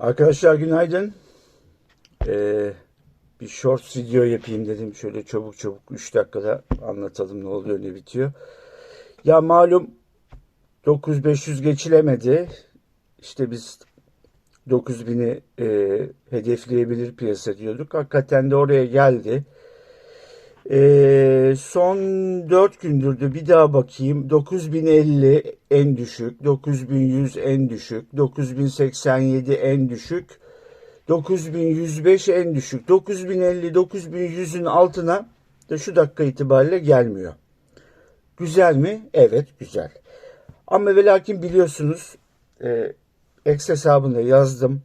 Arkadaşlar günaydın. Ee, bir short video yapayım dedim. Şöyle çabuk çabuk 3 dakikada anlatalım ne oluyor ne bitiyor. Ya malum 9500 geçilemedi. İşte biz 9000'i e, hedefleyebilir piyasa diyorduk. Hakikaten de oraya geldi. Ee, son 4 gündür de bir daha bakayım. 9050 en düşük, 9100 en düşük, 9087 en düşük, 9105 en düşük. 9050 9100'ün altına da şu dakika itibariyle gelmiyor. Güzel mi? Evet güzel. Ama ve lakin biliyorsunuz e, X hesabında yazdım.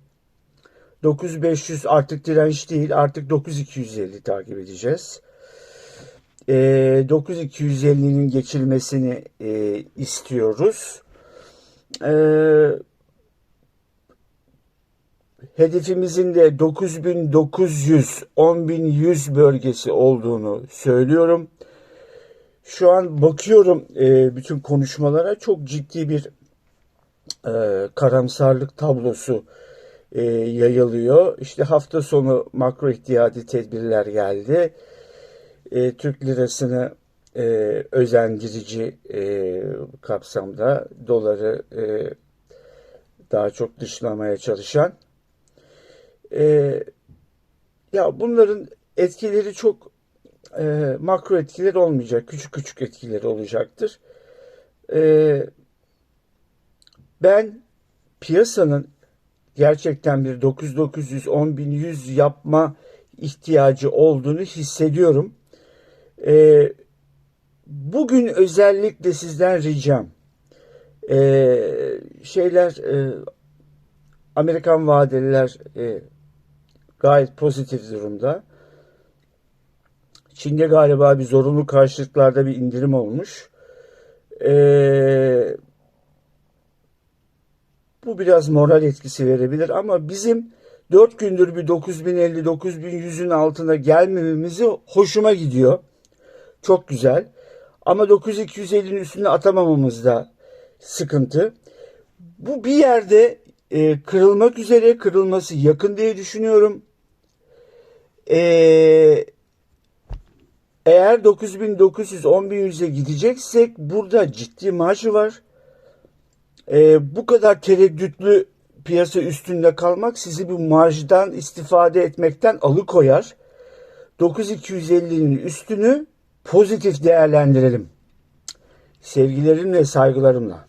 9500 artık direnç değil artık 9250 takip edeceğiz. E, 9250'nin geçilmesini e, istiyoruz. E, hedefimizin de 9900 10100 bölgesi olduğunu söylüyorum. Şu an bakıyorum e, bütün konuşmalara çok ciddi bir e, karamsarlık tablosu e, yayılıyor. İşte hafta sonu makro ihtiyati tedbirler geldi. E, Türk lirasını e, özendirici e, kapsamda doları e, daha çok dışlamaya çalışan e, ya bunların etkileri çok e, makro etkileri olmayacak. Küçük küçük etkileri olacaktır. E, ben piyasanın gerçekten bir 9900 10100 yapma ihtiyacı olduğunu hissediyorum. E, bugün özellikle sizden ricam e, şeyler e, Amerikan vadeliler e, gayet pozitif durumda. Çin'de galiba bir zorunlu karşılıklarda bir indirim olmuş. Ee, bu biraz moral etkisi verebilir ama bizim 4 gündür bir 9050 9100'ün altına gelmememizi hoşuma gidiyor. Çok güzel. Ama 9250'nin üstüne atamamamız da sıkıntı. Bu bir yerde e, kırılmak üzere kırılması yakın diye düşünüyorum. Eee eğer 9900 10100'e gideceksek burada ciddi marj var. Ee, bu kadar tereddütlü piyasa üstünde kalmak sizi bu marjdan istifade etmekten alıkoyar. 9250'nin üstünü pozitif değerlendirelim. Sevgilerimle saygılarımla.